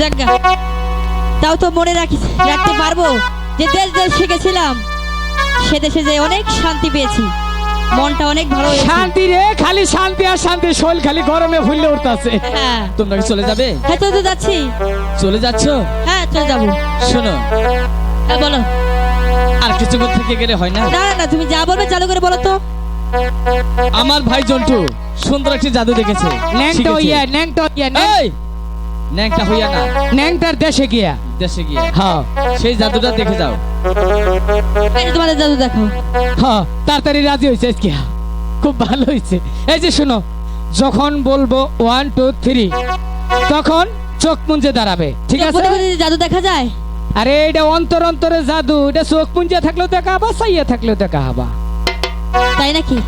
যাজ্ঞা তাও তো মনে রাখি রাখতে পারব যে দেশ দেশ শিখেছিলাম সে দেশে যে অনেক শান্তি পেয়েছি মনটা অনেক ভালো শান্তি রে খালি শান্তি আর শান্তি শোল খালি গরমে ফুললে উঠতেছে। হ্যাঁ। তোমরা কি চলে যাবে? হ্যাঁ তো তো যাচ্ছি। চলে যাচ্ছ? হ্যাঁ চলে যাব। শোনো। হ্যাঁ বলো। আর কিছুক্ষণ থেকে গেলে হয় না? না না, তুমি যা বলবে চালু করে বলো তো। আমার ভাই জন্টু সুন্দর একটি জাদু দেখেছে। ন্যাংটা। হইয়া ন্যাংটা এই! ন্যাংটা হইয়া না। ন্যাংটার দেশে গিয়া। দেশে গিয়ে। হ্যাঁ। সেই জাদুটা দেখে যাও। এই তোমাদের জাদু দেখাও হ্যাঁ তাড়াতাড়ি রাজি হয়েছে আজকে। খুব ভালো হয়েছে এই যে শোনো যখন বলব ওয়ান টু থ্রি তখন চোখ মুঞ্জে দাঁড়াবে। ঠিক আছে? জাদু দেখা যায়? আরে এটা অন্তর অন্তরে জাদু। এটা চোখ মুঞ্জে থাকলেও দেখা হবা সাইয়া থাকলেও দেখা হবা। তাই নাকি?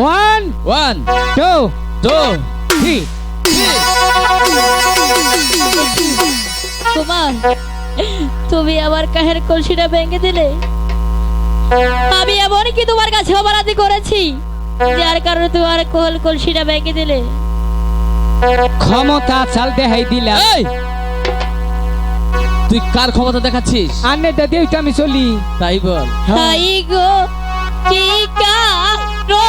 One one two two three Kumar তুমি আমার কাহের কলসিটা ভেঙে দিলে? আমি এমন কি তোমার কাছে অপরাধী করেছি যার কারণে তোমার কল কলসিটা ভেঙে দিলে। ক্ষমতা চাল দেখাই দিলা তুই কার ক্ষমতা দেখাচ্ছিস? আনে দাদি ওইটা আমি চলি। তাই বল। তাই গো কি কারণে?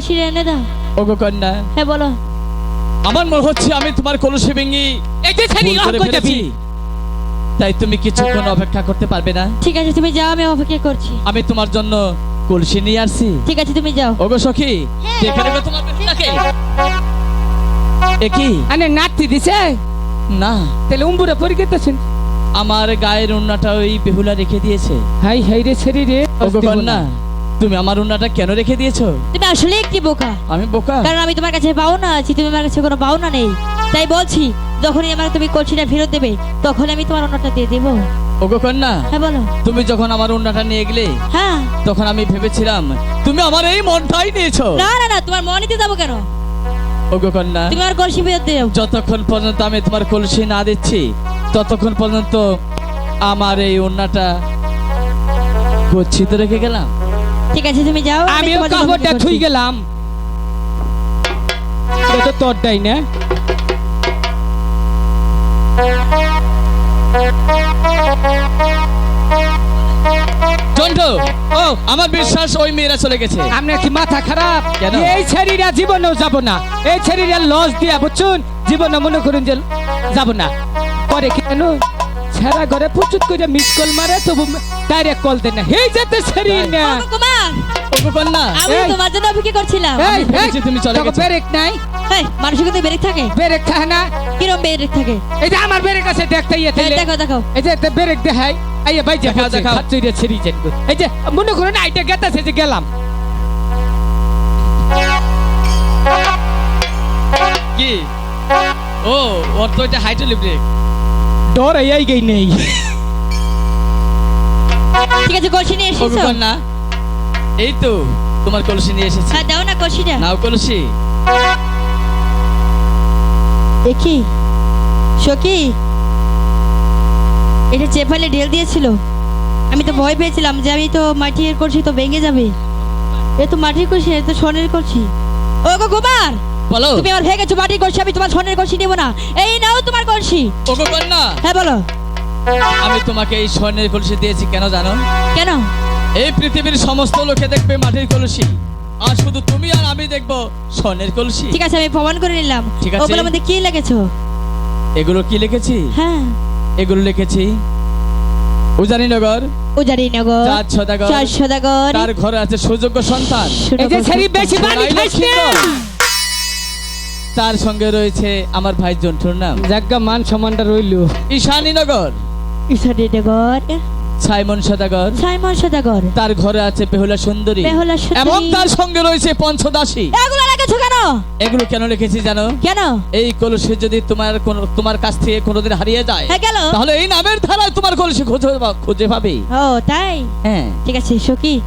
আমার এনে দাও। ওগো কন্যা হ্যাঁ বলো। আমার মনে হচ্ছে আমি তোমার কলসি ভেঙে এই যে ছেড়ি ভুল কই যাবি তাই তুমি কিছুক্ষণ অপেক্ষা করতে পারবে না? ঠিক আছে তুমি যাও আমি অপেক্ষা করছি। আমি তোমার জন্য কলসি নিয়ে আসছি। ঠিক আছে তুমি যাও। ওগো সখী হ্যাঁ। এখানে গো তোমার বেহুলাকে একই আনে নাতি দিছে? না। তাহলে উম্বুরা পরিকেতেছেন আমার গায়ের উন্নাটা ওই বেহুলা রেখে দিয়েছে। হাই হাই রে ছেড়ি রে। ওগো কন্যা তুমি আমার উন্নাটা কেন রেখে দিয়েছ? তুমি আসলে একটি বোকা। আমি বোকা? কারণ আমি তোমার কাছে পাওনা আছি তুমি আমার কাছে কোনো পাওনা নেই। তাই বলছি যখনই আমার তুমি কলসিটা ফেরত দেবে তখন আমি তোমার অন্যটা দিয়ে দেবো। ওগো কন্যা হ্যাঁ বলো। তুমি যখন আমার উন্নাটা নিয়ে গেলে হ্যাঁ। তখন আমি ভেবেছিলাম তুমি আমার এই মনটাই নিয়েছো। না না না তোমার মনে নিতে যাব কেন? ওগো কন্যা তুমি আমার কলসি ফেরত দেও। যতক্ষণ পর্যন্ত আমি তোমার কলসি না দিচ্ছি ততক্ষণ পর্যন্ত আমার এই উন্নাটা গচ্ছিত রেখে গেলাম। ঠিক আছে তুমি যাও তোমার কাপড়টা থুই গেলাম। এটা তো তোরটাই না? ও আমার বিশ্বাস ওই মেয়েরা চলে গেছে। আপনার কি মাথা খারাপ? কেন? এই ছেড়িরা জীবনেও যাব না। এই ছেড়িরা লস দিয়া বুঝছুন? জীবনে মনে করুন যে যাব না। পরে কেন ছেড়া ঘরে প্রচুর করে মিস কল মারে তবু ডাইরেক্ট কল দেন না। এই যেতে ছেড়ি না। ওগো ওগো কন্যা আমি তোমার জন্য অপেক্ষা করছিলাম। এই ভেবেছি তুমি চলে গেছো। ব্রেক নাই। এই মানুষের কিন্তু বেরেক থাকে। ব্রেক থাকে না। কিরম বেরেক থাকে? এই যে আমার ব্রেক আছে দেখতে ইয়ে এই দেখো দেখো। এই যে ব্রেক দেখাই। আইয়া ভাই যে দেখাও, দেখাও। হাত চুইরে ছেড়ি যেন এই যে মনে করুন আইটা গেতাছে যে গেলাম। কি? ও ওর তো এটা হাইড্রোলিক ব্রেক ডর এই গই নেই। ঠিক আছে কলসি নিয়ে এসেছ? কন্যা এই তো তোমার কলসি নিয়ে এসেছি। হ্যাঁ দাও না কলসিটা। নাও কলসি। দেখি। সখি এটা চেপালে ঢেল দিয়েছিল। আমি তো ভয় পেয়েছিলাম যে আমি তো মাটির কলসি তো ভেঙে যাবে। এ তো মাটির কলসি এ তো সোনের কলসি। ও গো কুমার বলো। তুমি আমার ভেঙে গেছো মাটির কলসি আমি তোমার স্বর্ণের কলসি নেব না। এই নাও তোমার কলসি। ওগো কন্যা। হ্যাঁ বলো। আমি তোমাকে এই স্বর্ণের কলসি দিয়েছি কেন জানো? কেন? এই পৃথিবীর সমস্ত লোকে দেখবে মাটির কলসি। আর শুধু তুমি আর আমি দেখব স্বর্ণের কলসি। ঠিক আছে আমি প্রমাণ করে নিলাম। ঠিক আছে। ওগুলোর মধ্যে কি লিখেছো? এগুলো কি লিখেছি? হ্যাঁ। এগুলো লিখেছি উজানিনগর উজারি নগর চাঁদ সদাগর চার সদাগর তার ঘরে আছে সুযোগ্য সন্তান। এই যে ছেড়ি বেশি পানি লক্ষ্মীন্দর। তার সঙ্গে রয়েছে আমার ভাই জন্টুর নাম। জাগা মান সম্মানটা রইল। ঈশানীনগর ইসারি নগর। সাইমন সদাগর। সাইমন সদাগর। তার ঘরে আছে বেহুলা সুন্দরী। বেহুলা সুন্দরী। এবং তার সঙ্গে রয়েছে পঞ্চদাসী। এগুলো লিখেছো কেন? এগুলো কেন লিখেছি জানো? কেন? এই কলসি যদি তোমার কোন তোমার কাছ থেকে কোনোদিন হারিয়ে যায় হ্যাঁ গেল তাহলে এই নামের ধারায় তোমার কলসি খুঁজে পা- খুঁজে পাবে। ও তাই? হ্যাঁ। ঠিক আছে সখি।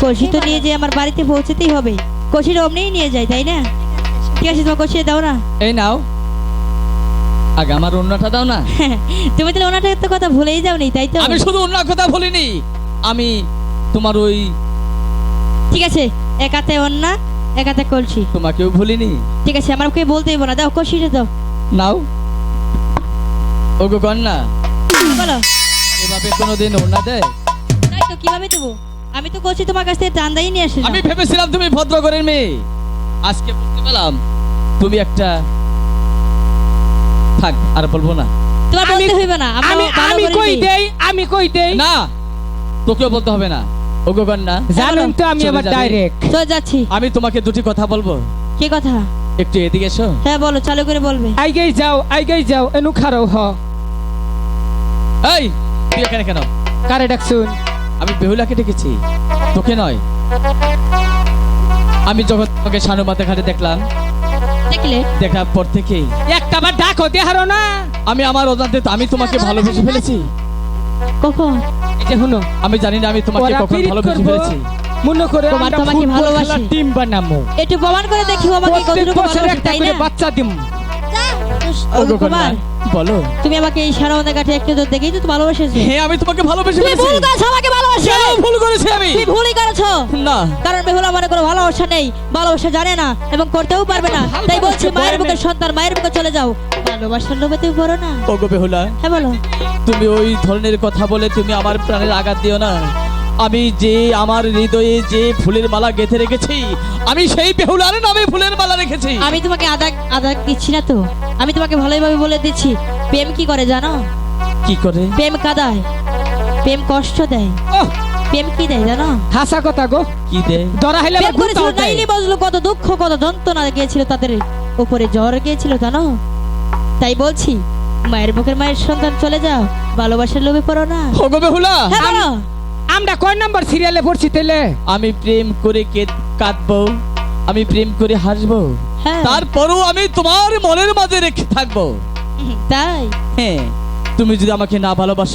কলসি তো নিয়ে যে আমার বাড়িতে পৌঁছতেই হবে। কলসিটা অমনিই নিয়ে যাই তাই না? ঠিক আছে তোমার কলসি দাও না? এই নাও। আগে আমার অন্যটা দাও না। তুমি তাহলে ওনাটা তো কথা ভুলেই যাও নি তাই তো? আমি শুধু অন্য কথা বলিনি আমি তোমার ওই ঠিক আছে একাতে অন্যা একাতে কলসি। তোমাকেও ভুলিনি। ঠিক আছে আমার কে বলতে হইব না দাও কলসিটা দাও। নাও। ওগো কন্যা বলো। এভাবে কোনোদিন ওনা দেয় তাই তো কীভাবে দেবো? আমি তো কলসি তোমার কাছ থেকে টান্দাই নিয়ে আসি আমি ভেবেছিলাম তুমি ভদ্র ভদ্রগরের মেয়ে। আজকে বুঝতে পেলাম তুমি একটা থাক আর বলব না। তোমার আমি- বলতে হইবে না আমি আমি কই দেই আমি কই দেই? না তোকেও বলতে হবে না। ওগো কন্যা জানেন তো আমি আবার ডাইরেক্ট চল যাচ্ছি। আমি তোমাকে দুটি কথা বলব। কি কথা? একটু এদিকে এসো। হ্যাঁ বলো চালু করে বলবে। আইগেই যাও আইগেই যাও এনু খারো হ। এই তুই এখানে কেন? কারে ডাকছুন? আমি বেহুলাকে ডেকেছি তোকে নয়। আমি যখন তোমাকে সানুমাতে ঘাটে দেখলাম দেখলে? দেখার পর থেকে একটা বার ডাক হতে হারো না। আমি আমার অজান্তে আমি তোমাকে ভালোবেসে ফেলেছি। কখন? এটা শুনো আমি জানি না আমি তোমাকে কখন ভালোবেসে ফেলেছি। মনে করে তোমার তোমাকে ভালোবাসি। টিম বানামো। একটু প্রমাণ করে দেখি আমাকে কতটুকু ভালোবাসি তাই না? বাচ্চা দিম। ও ওগো কুমার কন্যা, বলো। তুমি আমাকে এই একটু দূর দেখেই তো তুমি ভালোবাসেছো হ্যাঁ আমি তোমাকে ভালোবেসে তুমি ভুল করেছ আমাকে ভালোবাসে। ভুল করেছি আমি? তুমি ভুলই করেছ। না। কারণ বেহুলা মানে কোনো ভালোবাসা নেই ভালোবাসা জানে না এবং করতেও পারবে না। তাই বলছি মায়ের বুকের সন্তান মায়ের বুকে চলে যাও। ভালোবাসার লোভে তুমি না। ওগো বেহুলা হ্যাঁ বলো। তুমি ওই ধরনের কথা বলে তুমি আমার প্রাণের আঘাত দিও না। আমি যে আমার হৃদয়ে যে ফুলের মালা গেঁথে রেখেছি আমি সেই বেহুলার নামে ফুলের মালা রেখেছি। আমি তোমাকে আদা আদা দিচ্ছি না তো। আমি তোমাকে ভালোভাবে বলে দিচ্ছি প্রেম কি করে জানো? কি করে? প্রেম কাদায় প্রেম কষ্ট দেয়। প্রেম কি দেয় জানো? হাসা কথা গো। কি দে ধরা হইলে আবার দেয়। বজলো কত দুঃখ কত যন্ত্রণা গিয়েছিল তাদের উপরে জ্বর গিয়েছিল জানো? তাই বলছি মায়ের বুকের মায়ের সন্তান চলে যাও ভালোবাসার লোভে পড়ো না। বেহুলা! আমরা কয় নম্বর সিরিয়ালে পড়ছি তেলে আমি প্রেম করে কে কাঁদবো? আমি প্রেম করে হাসবো? হ্যাঁ। তারপরও আমি তোমার মনের মাঝে রেখে থাকব। তাই? হ্যাঁ তুমি যদি আমাকে না ভালোবাসো